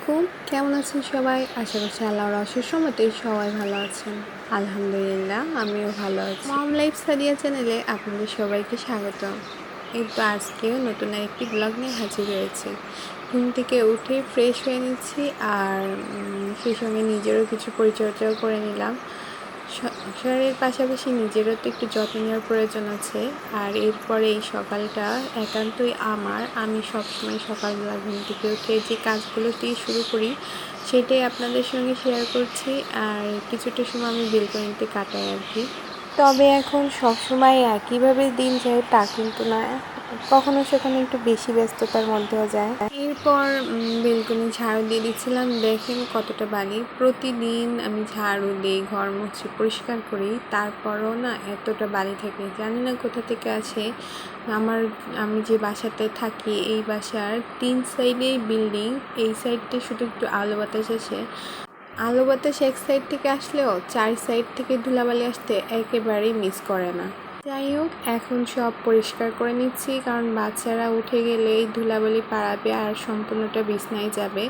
আলাইকুম। কেমন আছেন সবাই? আশা করছি আল্লাহর অশেষ মতে সবাই ভালো আছেন। আলহামদুলিল্লাহ, আমিও ভালো আছি। মম লাইফ সাদিয়া চ্যানেলে আপনাদের সবাইকে স্বাগত এই তো আজকেও নতুন একটি ব্লগ নিয়ে হাজির হয়েছে। ঘুম থেকে উঠে ফ্রেশ হয়ে নিচ্ছি আর সেই সঙ্গে নিজেরও কিছু পরিচর্যাও করে নিলাম। সংসারের পাশাপাশি নিজেরও তো একটু যত্ন নেওয়ার প্রয়োজন আছে। আর এরপরে এই সকালটা একান্তই আমার। আমি সবসময় সকালবেলা ঘুম থেকে উঠে যে কাজগুলো দিয়ে শুরু করি, সেটাই আপনাদের সঙ্গে শেয়ার করছি। আর কিছুটা সময় আমি বেলকনিতে কাটাই আর কি। তবে এখন সবসময় একইভাবে দিন যায় তা কিন্তু না কখনো সেখানে একটু বেশি ব্যস্ততার মধ্যেও যায়। এরপর বেলকনি ঝাড়ু দিয়ে দিচ্ছিলাম। দেখেন কতটা বালি প্রতিদিন আমি ঝাড়ু দিই, ঘর মুছি পরিষ্কার করি। তারপরও না এতটা বালি থাকে। জানি না কোথা থেকে আসে। আমার, আমি যে বাসাতে থাকি, এই বাসার তিন সাইডেই বিল্ডিং। এই সাইডটা শুধু একটু আলো বাতাস আসে। আলো বাতাস এক সাইড থেকে আসলেও, চার সাইড থেকে ধুলাবালি আসতে একেবারেই মিস করে না। যাই হোক, এখন সব পরিষ্কার করে নিচ্ছি, কারণ বাচ্চারা উঠে গেলেই ধুলাবালি পাড়াবে আর সম্পূর্ণটা বিছনায় যাবে।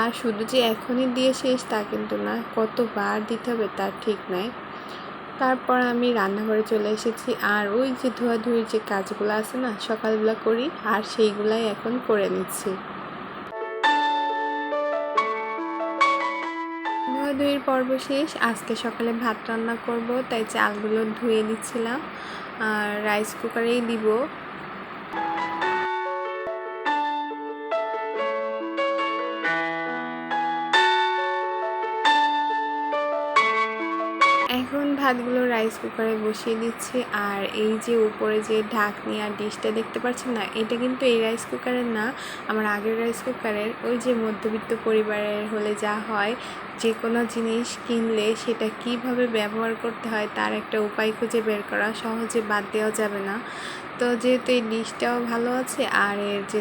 আর শুধু যে এখনই দিয়ে শেষ তা কিন্তু না, কতবার দিতে হবে তার ঠিক নাই। তারপর আমি রান্নাঘরে চলে এসেছি, আর ওই যে ধোয়াধুয়ির যে কাজগুলো আছে না, সকালবেলা করি, আর সেইগুলাই এখন করে নিচ্ছি। ধুয়ের পর্ব শেষ। আজকে সকালে ভাত রান্না করব, তাই চালগুলো ধুয়ে নিচ্ছিলাম। আর রাইস কুকারেই দিব। রাইস কুকারে বসিয়ে দিচ্ছি। আর এই যে উপরে যে ঢাকনি আর ডিশটা দেখতে পাচ্ছেন না, এটা কিন্তু এই রাইস কুকারের না, আমার আগের রাইস কুকারের ওই যে মধ্যবিত্ত পরিবারের হলে যা হয়, যে কোনো জিনিস কিনলে সেটা কীভাবে ব্যবহার করতে হয় তার একটা উপায় খুঁজে বের করা সহজে বাদ দেওয়া যাবে না। তো যেহেতু এই ডিশটাও ভালো আছে আর এর যে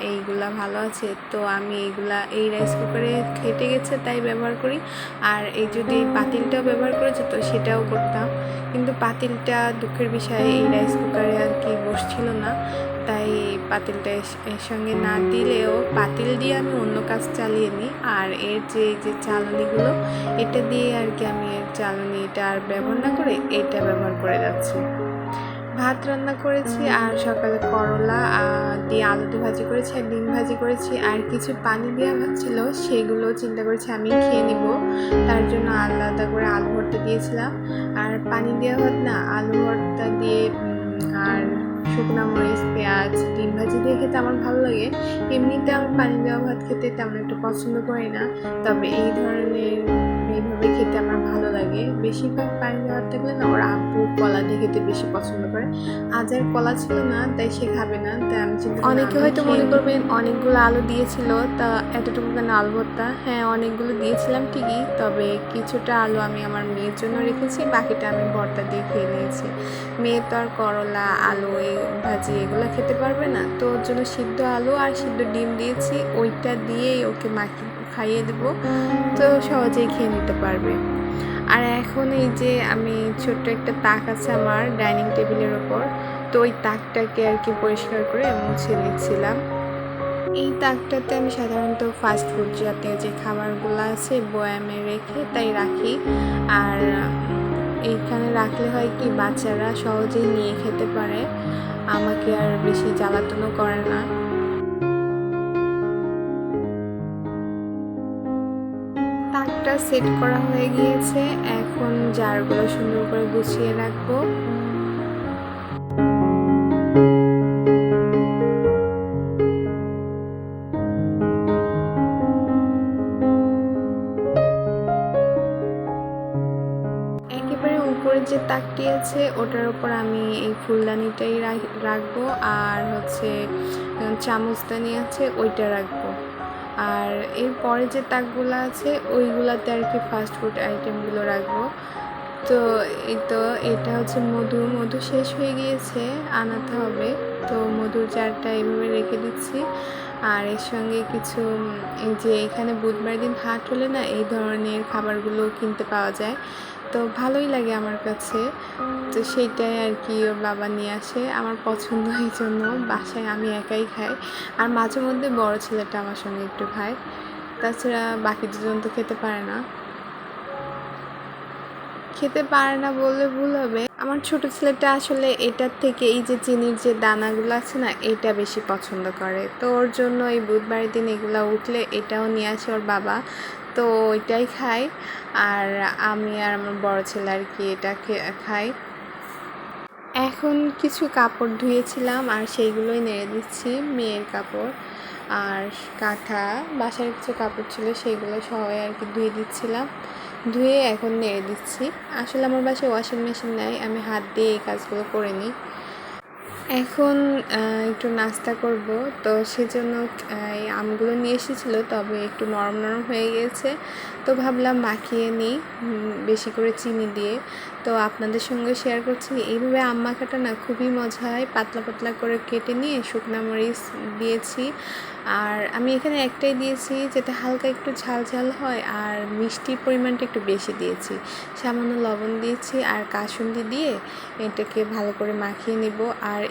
এইগুলা ভালো আছে, তো আমি এইগুলা, এই রাইস কুকারে খেটে গেছে তাই ব্যবহার করি। আর এই যদি পাতিলটাও ব্যবহার করেছে তো সেটাও করতাম। কিন্তু পাতিলটা দুঃখের বিষয়ে, এই রাইস কুকারে আর কি বসছিল না। তাই পাতিলটা এর- সঙ্গে না দিলেও পাতিল দিয়ে আমি অন্য কাজ চালিয়ে নিই। আর এর যে যে চালনিগুলো, এটা দিয়ে আর কি আমি এর চালনি এটা আর ব্যবহার না করে এটা ব্যবহার করে যাচ্ছি। ভাত রান্না করেছি, আর সকালে করলা দিয়ে আলু দিয়ে ভাজি করেছি, আর ডিম ভাজি করেছি, আর কিছু পানি দেওয়া ছিল সেগুলো চিন্তা করেছি আমি খেয়ে নিব। তার জন্য আলাদা করে আলু ভর্তা দিয়েছিলাম। আর পানি দেওয়া ভাত না, আলু ভর্তা দিয়ে আর শুকনো মরিচ, পেঁয়াজ, ডিম ভাজি দিয়ে খেতে আমার ভালো লাগে। এমনিতে আমি পানি দেওয়া ভাত খেতে তেমন একটু পছন্দ করি না, তবে এই ধরনের এইভাবে খেতে আমার ভালো লাগে। বেশিরভাগ পানি দেওয়া থাকলে না ওর আব্বু কলা দিয়ে খেতে বেশি পছন্দ করে। আজ আর কলা ছিল না তাই সে খাবে না তাই আমি অনেকে হয়তো মনে করবেন অনেকগুলো আলু দিয়েছিল তা এতটুকু কেন আলু ভর্তা হ্যাঁ অনেকগুলো দিয়েছিলাম ঠিকই তবে কিছুটা আলু আমি আমার মেয়ের জন্য রেখেছি বাকিটা আমি ভর্তা দিয়ে খেয়ে নিয়েছি। মেয়ে তো আর করলা আলু এই ভাজি এগুলো খেতে পারবে না তো ওর জন্য সিদ্ধ আলু আর সিদ্ধ ডিম দিয়েছি ওইটা দিয়েই ওকে মাখি খাইয়ে দেবো। তো সহজেই খেয়ে নিতে পারবে। আর এখন এই যে আমি ছোট্ট একটা তাক আছে আমার ডাইনিং টেবিলের ওপর, তো ওই তাকটাকে আর কি পরিষ্কার করে মুছে নিচ্ছিলাম। এই তাকটাতে আমি সাধারণত ফাস্ট ফুড জাতীয় যে খাবারগুলো আছে বয়ামে রেখে তাই রাখি। আর এইখানে রাখলে হয় কি বাচ্চারা সহজেই নিয়ে খেতে পারে। আমাকে আর বেশি জ্বালাতনও করে না। সেট করা হয়ে গিয়েছে। এখন জারগুলো সুন্দর করে গুছিয়ে রাখব। একেবারে উপরে যে তাকটি আছে, ওটার উপর আমি এই ফুলদানিটাই রাখব। আর হচ্ছে চামচদানি আছে, ওইটা রাখব। আর এরপরে যে তাকগুলো আছে, ওইগুলাতে আর কি ফাস্ট ফুড আইটেমগুলো রাখব। তো এই তো, এটা হচ্ছে মধু। মধু শেষ হয়ে গিয়েছে, আনাতে হবে। তো মধুর চারটা এইভাবে রেখে দিচ্ছি। আর এর সঙ্গে কিছু যে এখানে বুধবার দিন হাট হলে না, এই ধরনের খাবারগুলো কিনতে পাওয়া যায়। তো ভালোই লাগে আমার কাছে। তো সেইটাই আর কি ওর বাবা নিয়ে আসে আমার পছন্দ এই জন্য। বাসায় আমি একাই খাই। আর মাঝে মধ্যে বড় ছেলেটা আমার সঙ্গে একটু খায়। তাছাড়া বাকি দুজন তো খেতে পারে না। খেতে পারে না বললে ভুল হবে। আমার ছোট ছেলেটা আসলে এটার থেকে এই যে চিনির যে দানাগুলো আছে না, এটা বেশি পছন্দ করে। তো ওর জন্য এই বুধবারের দিন এগুলো উঠলে এটাও নিয়ে আসে ওর বাবা। তো ওইটাই খাই। আর আমি আর আমার বড় ছেলে আর কি এটা খাই। এখন কিছু কাপড় ধুয়েছিলাম আর সেইগুলোই নেড়ে দিচ্ছি, মেয়ের কাপড়। আর কাঁথা বাসার কিছু কাপড় ছিল সেইগুলো সবাই আর কি ধুয়ে দিচ্ছিলাম। ধুয়ে এখন নেড়ে দিচ্ছি। আসলে আমার বাসায় ওয়াশিং মেশিন নাই, আমি হাত দিয়ে এই কাজগুলো করে নিই। এখন একটু নাস্তা করব। তো সেজন্য এই আমগুলো নিয়ে এসেছিল, তবে একটু নরম নরম হয়ে গিয়েছে তো ভাবলাম মাখিয়ে নিই বেশি করে চিনি দিয়ে। তো আপনাদের সঙ্গে শেয়ার করছি, এইভাবে আম মাখাটা না খুবই মজা হয়। পাতলা পাতলা করে কেটে নিয়ে শুকনো মরিচ দিয়েছি। আর আমি এখানে একটাই দিয়েছি যাতে হালকা একটু ঝাল ঝাল হয়, আর মিষ্টির পরিমাণটা একটু বেশি দিয়েছি। সামান্য লবণ দিয়েছি আর কাসুন্দি দিয়ে এটাকে ভালো করে মাখিয়ে নিব। আর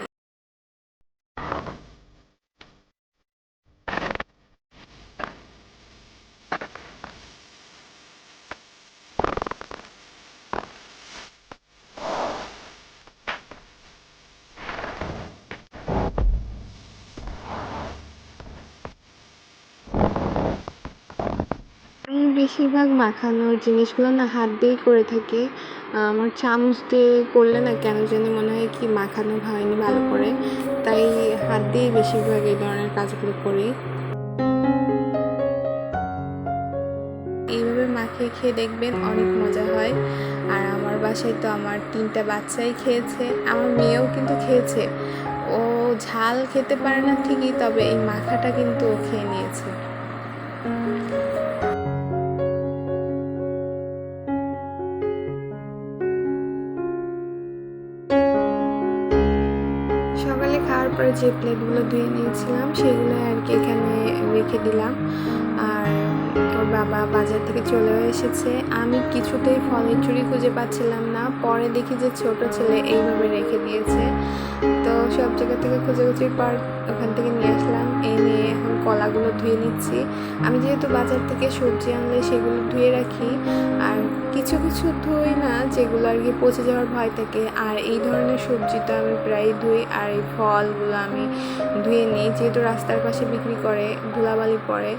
আমি বেশিরভাগ মাখানোর জিনিসগুলো না হাত দিয়েই করে থাকি। আমার চামচ দিয়ে করলে না কেন জানি মনে হয় কি মাখানো হয়নি ভালো করে। তাই হাত দিয়েই বেশিরভাগ এই ধরনের কাজগুলো করি। এইভাবে মাখিয়ে খেয়ে দেখবেন অনেক মজা হয়। আর আমার বাসায় তো আমার তিনটা বাচ্চাই খেয়েছে, আমার মেয়েও কিন্তু খেয়েছে। ও ঝাল খেতে পারে না ঠিকই, তবে এই মাখাটা কিন্তু ও খেয়ে নিয়েছে। সকালে খাওয়ার পরে যে প্লেটগুলো ধুয়ে নিয়েছিলাম, সেগুলো আর কি এখানে রেখে দিলাম। আর ওর বাবা বাজার থেকে চলেও এসেছে। আমি কিছুতেই ফলের চুরি খুঁজে পাচ্ছিলাম না। পরে দেখি যে ছোট ছেলে এইভাবে রেখে দিয়েছে। তো সব জায়গা থেকে খুঁজে খুঁজে পর ওখান থেকে নিয়ে আসলাম। এই নিয়ে এখন কলাগুলো ধুয়ে নিচ্ছি। আমি যেহেতু বাজার থেকে সবজি আনলে সেগুলো ধুয়ে রাখি। আর কিছু কিছু ধুই না, যেগুলো আর কি পচে যাওয়ার ভয় থাকে। আর এই ধরনের সবজি তো আমি প্রায় ধুই। আর এই ফলগুলো আমি ধুয়ে নিই। যেহেতু রাস্তার পাশে বিক্রি করে, ধুলাবালি পড়ে,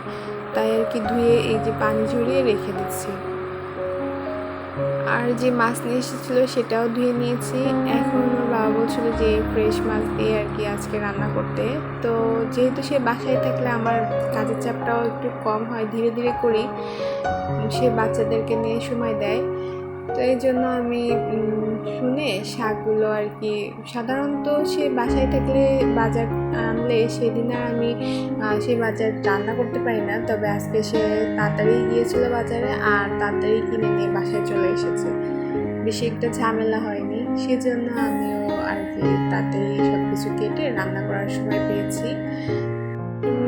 তাই আর কি ধুয়ে এই যে পানি ঝরিয়ে রেখে দিচ্ছি। আর যে মাছ নিয়ে এসেছিল সেটাও ধুয়ে নিয়েছি। এখন ওর বাবা বলছিল যে ফ্রেশ মাছ দিয়ে আর কি আজকে রান্না করতে। তো যেহেতু সে বাসায় থাকলে আমার কাজের চাপটাও একটু কম হয়, ধীরে ধীরে করি। সে বাচ্চাদেরকে নিয়ে সময় দেয়। তো এই জন্য আমি শুনে শাকগুলো আর কি, সাধারণত সে বাসায় থাকলে বাজার আনলে সেদিন আর আমি সেই বাজার রান্না করতে পারি না। তবে আজকে সে তাড়াতাড়ি গিয়েছিল বাজারে আর তাড়াতাড়ি কিনে নিয়ে বাসায় চলে এসেছে। বেশি একটা ঝামেলা হয়নি। সেজন্য আমিও আর কি তাড়াতাড়ি সব কিছু কেটে রান্না করার সময় পেয়েছি।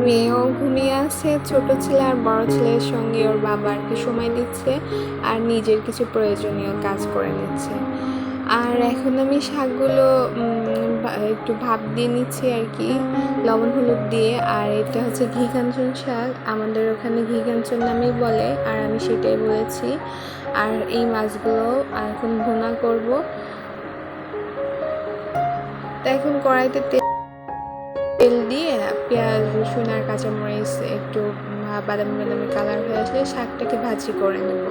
মেয়েও ঘুমিয়ে আছে, ছোট ছেলে আর বড় ছেলের সঙ্গে ওর বাবা আর কি সময় দিচ্ছে আর নিজের কিছু প্রয়োজনীয় কাজ করে নিচ্ছে। আর এখন আমি শাকগুলো একটু ভাপ দিয়ে নিচ্ছি আর কি, লবণ হলুদ দিয়ে। আর এটা হচ্ছে ঘি কাঞ্চন শাক, আমাদের ওখানে ঘি কাঞ্চন নামেই বলে, আর আমি সেটাই বলেছি। আর এই মাছগুলো এখন ভুনা করব। তো এখন কড়াইতে তেল তেল দিয়ে পেঁয়াজ রসুন আর কাঁচামরিচ একটু বাদামি বাদামি কালার হয়ে আসলে শাকটাকে ভাজি করে নেব।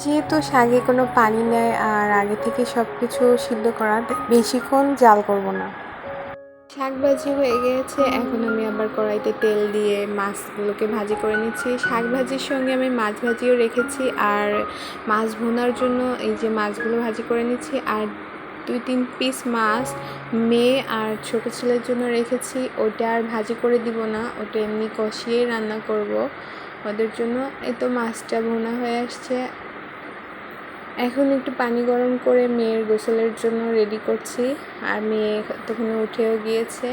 যেহেতু শাকে কোনো পানি নেয় আর আগে থেকে সব কিছু সিদ্ধ করা বেশিক্ষণ জাল করব না। শাক ভাজি হয়ে গিয়েছে এখন আমি আবার কড়াইতে তেল দিয়ে মাছগুলোকে ভাজি করে নিচ্ছি। শাক ভাজির সঙ্গে আমি মাছ ভাজিও রেখেছি আর মাছ ভুনার জন্য এই যে মাছগুলো ভাজি করে নিচ্ছি। আর দুই তিন পিস মাছ মেয়ে আর ছোট ছেলের জন্য রেখেছি। ওটা আর ভাজি করে দিব না, ওটা এমনি কষিয়েই রান্না করব। ওদের জন্য এই তো মাছটা ভুনা হয়ে আসছে। এখন একটু পানি গরম করে মেয়ের গোসলের জন্য রেডি করছি। আর মেয়ে তখন উঠেও গিয়েছে।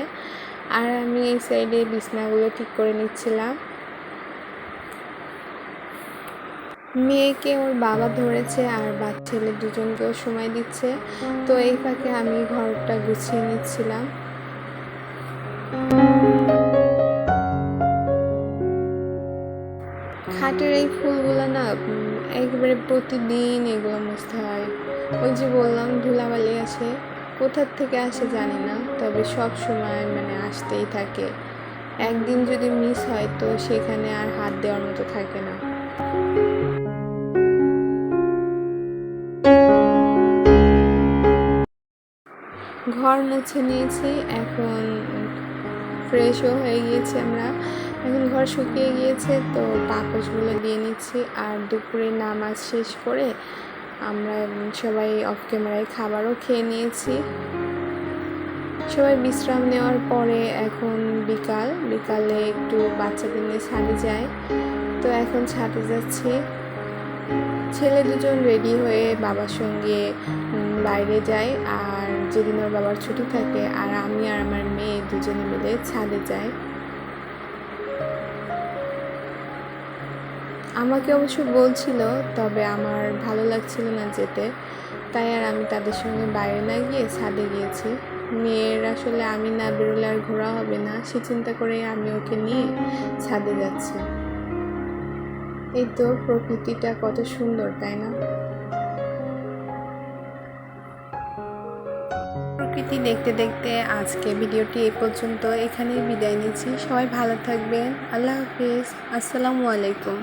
আর আমি এই সাইডে বিছনাগুলো ঠিক করে নিচ্ছিলাম। মেয়েকে ওর বাবা ধরেছে আর বাচ্চা ছেলে দুজনকেও সময় দিচ্ছে। তো এই ফাঁকে আমি ঘরটা গুছিয়ে নিচ্ছিলাম। খাটের এই ফুলগুলো না একেবারে প্রতিদিন এগুলো মুছতে হয়। ওই যে বললাম, ধুলাবালি আসে কোথার থেকে আসে জানি না, তবে সব সময় মানে আসতেই থাকে। একদিন যদি মিস হয় তো সেখানে আর হাত দেওয়ার মতো থাকে না। ঘর মুছে নিয়েছি। এখন ফ্রেশও হয়ে গিয়েছি আমরা। এখন ঘর শুকিয়ে গিয়েছে, তো পাপোশগুলো দিয়ে নিচ্ছি। আর দুপুরে নামাজ শেষ করে আমরা সবাই অফ ক্যামেরায় খাবারও খেয়ে নিয়েছি। সবাই বিশ্রাম নেওয়ার পরে এখন বিকাল। বিকালে একটু বাচ্চাদের নিয়ে ছাদে যাই। তো এখন ছাদে যাচ্ছি। ছেলে দুজন রেডি হয়ে বাবার সঙ্গে বাইরে যায় আর যেদিন ওর বাবার ছুটি থাকে আর আমি আর আমার মেয়ে দুজনে মিলে ছাদে যাই। আমাকে অবশ্য বলছিল, তবে আমার ভালো লাগছিল না যেতে। তাই আর আমি তাদের সঙ্গে বাইরে না গিয়ে ছাদে গিয়েছি। মেয়ের আসলে আমি না বেরোলে আর ঘোরা হবে না, সে চিন্তা করে আমি ওকে নিয়ে ছাদে যাচ্ছি। এই তো প্রকৃতিটা কত সুন্দর, তাই না? প্রকৃতি দেখতে দেখতে আজকে ভিডিওটি এ পর্যন্ত এখানেই বিদায় নিচ্ছি। সবাই ভালো থাকবেন। আল্লাহ হাফিজ। আসসালামু আলাইকুম।